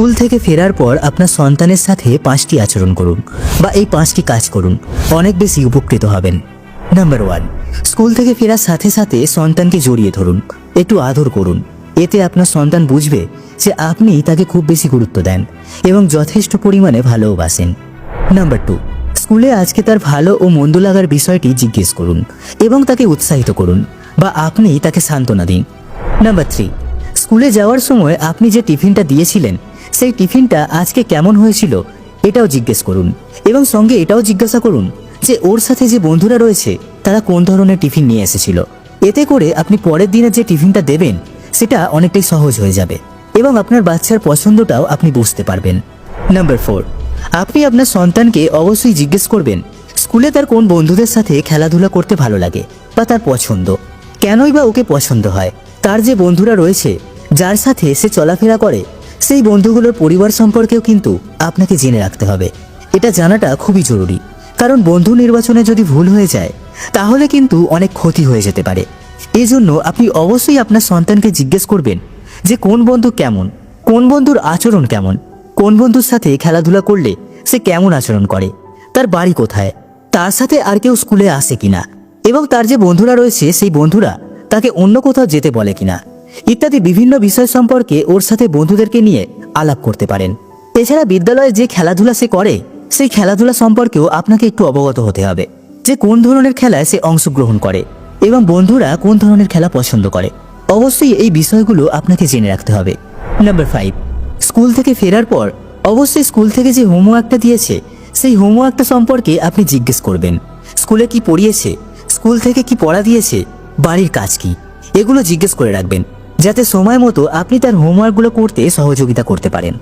School থেকে ফেরার পর আপনার সন্তানের সাথে পাঁচটি আচরণ করুন বা এই পাঁচটি কাজ করুন। অনেক বেশি উপকৃত হবেন। নাম্বার ওয়ান স্কুল থেকে ফেরার সাথে সাথে সন্তানকে জড়িয়ে ধরুন। একটু আদর করুন। এতে আপনার সন্তান বুঝবে যে আপনি তাকে খুব বেশি গুরুত্ব দেন এবং যথেষ্ট পরিমাণে ভালোবাসেন নাম্বার টু স্কুলে আজকে তার ভালো ও মন্দ লাগার বিষয়টি জিজ্ঞেস করুন এবং তাকে উৎসাহিত করুন বা আপনি তাকে সান্ত্বনা দিন। নাম্বার থ্রি স্কুলে যাওয়ার সময় আপনি যে টিফিনটা দিয়েছিলেন সেই টিফিনটা আজকে কেমন হয়েছিল, এটাও জিজ্ঞেস করুন। এবং সঙ্গে এটাও জিজ্ঞাসা করুন যে ওর সাথে যে বন্ধুরা রয়েছে, তারা কোন ধরনের টিফিন নিয়ে এসেছিল। এতে করে আপনি পরের দিনে যে টিফিনটা দেবেন, সেটা অনেকটাই সহজ হয়ে যাবে এবং আপনার বাচ্চার পছন্দটাও আপনি বুঝতে পারবেন। নাম্বার ফোর, আপনি আপনার সন্তানকে অবশ্যই জিজ্ঞেস করবেন, স্কুলে তার কোন বন্ধুদের সাথে খেলাধুলা করতে ভালো লাগে বা তার পছন্দ? কেনই বা ওকে পছন্দ হয়? তার যে বন্ধুরা রয়েছে, যার সাথে সে চলাফেরা করে সেই বন্ধুগুলোর পরিবার সম্পর্কেও কিন্তু আপনাকে জেনে রাখতে হবে। এটা জানাটা খুবই জরুরি। কারণ বন্ধু নির্বাচনে যদি ভুল হয়ে যায়, তাহলে কিন্তু অনেক ক্ষতি হয়ে যেতে পারে। এজন্য আপনি অবশ্যই আপনার সন্তানকে জিজ্ঞেস করবেন যে কোন বন্ধু কেমন, কোন বন্ধুর আচরণ কেমন, কোন বন্ধুর সাথে খেলাধুলা করলে সে কেমন আচরণ করে, তার বাড়ি কোথায়, তার সাথে আর কেউ স্কুলে আসে কিনা, এবং তার যে বন্ধুরা রয়েছে, সেই বন্ধুরা তাকে অন্য কোথাও যেতে বলে কিনা। ইত্যাদি বিভিন্ন বিষয় সম্পর্কে ওর সাথে বন্ধুদেরকে নিয়ে আলাপ করতে পারেন। এছাড়া বিদ্যালয়ে যে খেলাধুলা সে করে, সেই খেলাধুলা সম্পর্কেও আপনাকে একটু অবগত হতে হবে যে কোন ধরনের খেলায় সে অংশগ্রহণ করে এবং বন্ধুরা কোন ধরনের খেলা পছন্দ করে। অবশ্যই এই বিষয়গুলো আপনাকে জেনে রাখতে হবে। নাম্বার ফাইভ, স্কুল থেকে ফেরার পর অবশ্যই স্কুল থেকে যে হোমওয়ার্কটা দিয়েছে, সেই হোমওয়ার্কটা সম্পর্কে আপনি জিজ্ঞেস করবেন। স্কুলে কি পড়িয়েছে, স্কুল থেকে কি পড়া দিয়েছে, বাড়ির কাজ কি, এগুলো জিজ্ঞেস করে রাখবেন। যাতে সময় মতো আপনি তার হোমওয়ার্কগুলো করতে সহযোগিতা করতে পারেন।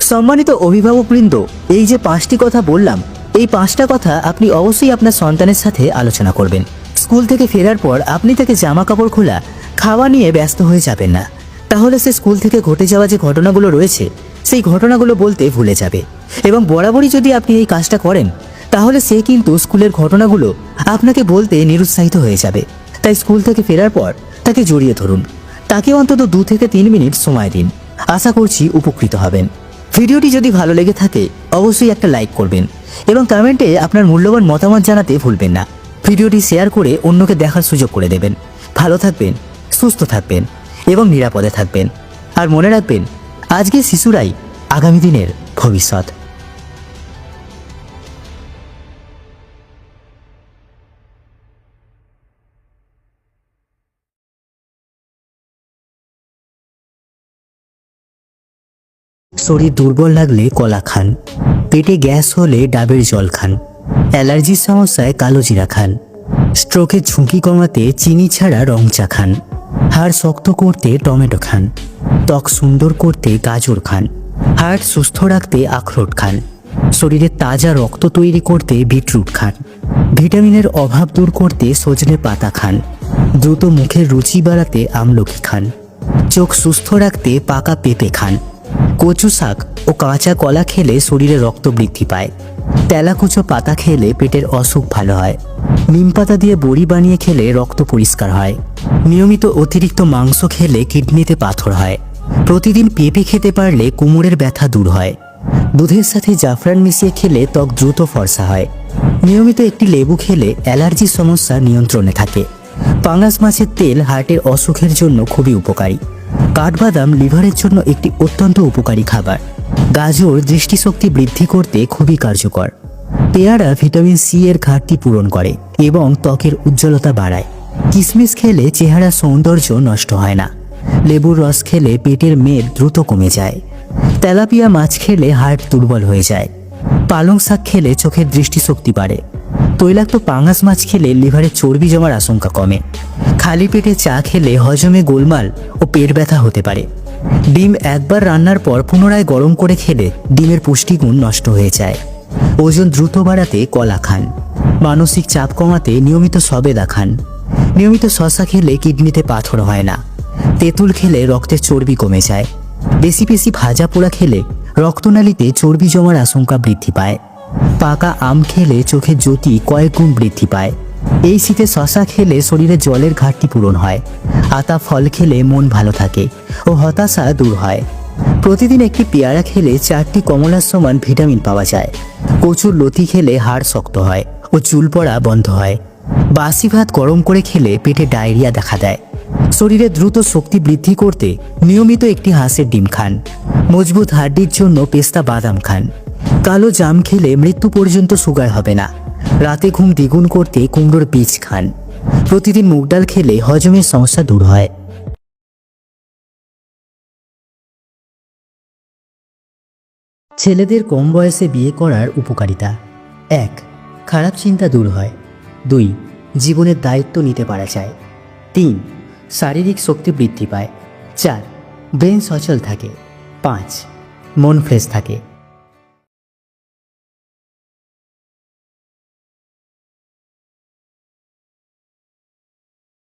সম্মানিত অভিভাবকবৃন্দ, এই যে পাঁচটি কথা বললাম, এই পাঁচটা কথা আপনি অবশ্যই আপনার সন্তানের সাথে আলোচনা করবেন। স্কুল থেকে ফেরার পর আপনি তাকে জামা কাপড় খোলা, খাওয়া নিয়ে ব্যস্ত হয়ে যাবেন না। তাহলে সে স্কুল থেকে ঘটে যাওয়া যে ঘটনাগুলো রয়েছে, সেই ঘটনাগুলো বলতে ভুলে যাবে। এবং বরাবরই যদি আপনি এই কাজটা করেন, তাহলে সে কিন্তু স্কুলের ঘটনাগুলো আপনাকে বলতে নিরুৎসাহিত হয়ে যাবে। তাই স্কুল থেকে ফেরার পর তাকে জড়িয়ে ধরুন। তাকে অন্তত দু থেকে তিন মিনিট সময় দিন। আশা করছি উপকৃত হবেন। ভিডিওটি যদি ভালো লেগে থাকে, অবশ্যই একটা লাইক করবেন এবং কমেন্টে আপনার মূল্যবান মতামত জানাতে ভুলবেন না। ভিডিওটি শেয়ার করে অন্যকে দেখার সুযোগ করে দেবেন। ভালো থাকবেন, সুস্থ থাকবেন এবং নিরাপদে থাকবেন। আর মনে রাখবেন আজকে শিশুরাই আগামী দিনের ভবিষ্যৎ। শরীর দুর্বল লাগলে কলা খান। পেটে গ্যাস হলে ডাবের জল খান। অ্যালার্জির সমস্যায় কালো জিরা খান। স্ট্রোকের ঝুঁকি কমাতে চিনি ছাড়া রং চা খান। হাড় শক্ত করতে টমেটো খান। ত্বক সুন্দর করতে গাজর খান। হার্ট সুস্থ রাখতে আখরোট খান। শরীরে তাজা রক্ত তৈরি করতে বিটরুট খান। ভিটামিনের অভাব দূর করতে সজনে পাতা খান। দ্রুত মুখের রুচি বাড়াতে আমলকি খান। চোখ সুস্থ রাখতে পাকা পেঁপে খান। কচু শাক ও কাঁচা কলা খেলে শরীরে রক্ত বৃদ্ধি পায়। তেলাকুচো পাতা খেলে পেটের অসুখ ভালো হয়। নিম পাতা দিয়ে বড়ি বানিয়ে খেলে রক্ত পরিষ্কার হয়। নিয়মিত অতিরিক্ত মাংস খেলে কিডনিতে পাথর হয়। প্রতিদিন পেঁপে খেতে পারলে কোমরের ব্যথা দূর হয়। দুধের সাথে জাফরান মিশিয়ে খেলে ত্বক দ্রুত ফর্সা হয়। নিয়মিত একটি লেবু খেলে অ্যালার্জির সমস্যা নিয়ন্ত্রণে থাকে। পাঙ্গাস মাছের তেল হার্টের অসুখের জন্য খুবই উপকারী। কাঠবাদাম লিভারের জন্য একটি অত্যন্ত উপকারী খাবার। গাজর দৃষ্টিশক্তি বৃদ্ধি করতে খুবই কার্যকর। পেয়ারা ভিটামিন সি এর ঘাটতি পূরণ করে এবং ত্বকের উজ্জ্বলতা বাড়ায়। কিশমিশ খেলে চেহারা সৌন্দর্য নষ্ট হয় না। লেবুর রস খেলে পেটের মেদ দ্রুত কমে যায়। তেলাপিয়া মাছ খেলে হার্ট দুর্বল হয়ে যায়। পালং শাক খেলে চোখের দৃষ্টিশক্তি বাড়ে। তৈলাক্ত পাঙাশ মাছ খেলে লিভারে চর্বি জমার আশঙ্কা কমে। খালি পেটে চা খেলে হজমে গোলমাল ও পেট ব্যথা হতে পারে। ডিম একবার রান্নার পর পুনরায় গরম করে খেলে ডিমের পুষ্টিগুণ নষ্ট হয়ে যায়। ওজন দ্রুত বাড়াতে কলা খান। মানসিক চাপ কমাতে নিয়মিত সবেদা খান। নিয়মিত শশা খেলে কিডনিতে পাথর হয় না। তেঁতুল খেলে রক্তের চর্বি কমে যায়। বেশি বেশি ভাজা পোড়া খেলে রক্তনালীতে চর্বি জমার আশঙ্কা বৃদ্ধি পায়। পাকা আম খেলে চোখের জ্যোতি কয়েক গুণ বৃদ্ধি পায়। এই শীতে শশা খেলে শরীরে জলের ঘাটতি পূরণ হয় আতা ফল খেলে মন ভালো থাকে ও হতাশা দূর হয়। প্রতিদিন একটি পেয়ারা খেলে চারটি কমলার সমান ভিটামিন পাওয়া যায়। কচুর লতি খেলে হাড় শক্ত হয় ও চুল পড়া বন্ধ হয়। বাসি ভাত গরম করে খেলে পেটে ডায়রিয়া দেখা দেয়। শরীরে দ্রুত শক্তি বৃদ্ধি করতে নিয়মিত একটি হাঁসের ডিম খান। মজবুত হাড্ডির জন্য পেস্তা বাদাম খান। কালো জাম খেলে মৃত্যু পর্যন্ত সুগার হবে না। রাতে ঘুম দ্বিগুণ করতে কুমড়োর বীজ খান। প্রতিদিন মুগ ডাল খেলে হজমের সমস্যা দূর হয়। ছেলেদের কম বয়সে বিয়ে করার উপকারিতা। এক, খারাপ চিন্তা দূর হয়। দুই, জীবনের দায়িত্ব নিতে পারা যায়। তিন, শারীরিক শক্তি বৃদ্ধি পায়। চার, ব্রেন সচল থাকে। পাঁচ, মন ফ্রেশ থাকে।